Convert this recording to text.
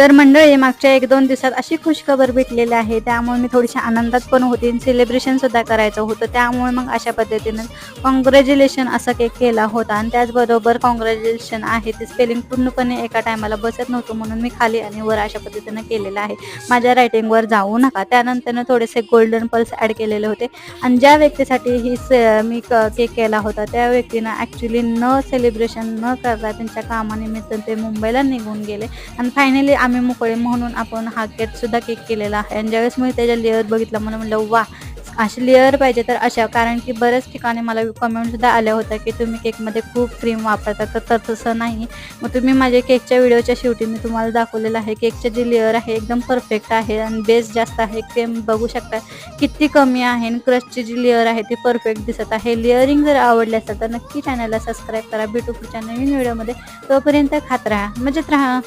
तर मंडळी मागच्या एक दोन दिवसात अशी खुशखबर भेटलेली आहे. त्यामुळे मी थोडीशी आनंदात पण होती. सेलिब्रेशन सुद्धा करायचं होतं. त्यामुळे मग अशा पद्धतीनं कॉंग्रॅच्युलेशन असा केक केला होता. आणि त्याचबरोबर कॉंग्रॅच्युलेशन आहे ते स्पेलिंग पूर्णपणे एका टायमाला बसत नव्हतं म्हणून मी खाली आणि वर अशा पद्धतीनं केलेलं आहे. माझ्या रायटिंगवर जाऊ नका. त्यानंतर थोडेसे गोल्डन पल्स ॲड केलेले होते. आणि ज्या व्यक्तीसाठी ही से- मी केक केला होता त्या व्यक्तीनं ॲक्च्युली न सेलिब्रेशन न करता त्यांच्या कामानिमित्त ते मुंबईला निघून गेले. आणि फायनली आम्ही मोकळे म्हणून आपण हा केकसुद्धा केक केलेला आहे. आणि ज्यावेळेस मी त्याच्या लेअर बघितला म्हणून म्हणलं वा अशी लेअर पाहिजे तर अशा. कारण की बऱ्याच ठिकाणी मला कमेंट सुद्धा आल्या होत्या की तुम्ही केकमध्ये खूप क्रीम वापरता. तर तर तसं नाही. मग तुम्ही माझ्या केकच्या व्हिडिओच्या शेवटी मी तुम्हाला दाखवलेलं आहे. केकचे जे लेअर आहे एकदम परफेक्ट आहे आणि बेस जास्त आहे. क्रीम बघू शकता किती कमी आहे आणि क्रशची जी लेअर आहे ती परफेक्ट दिसत आहे. लेअरिंग जर आवडले असेल तर नक्की चॅनलला सबस्क्राईब करा. भेटू पुढच्या नवीन व्हिडिओमध्ये तोपर्यंत खात राहा. मजेत राहा.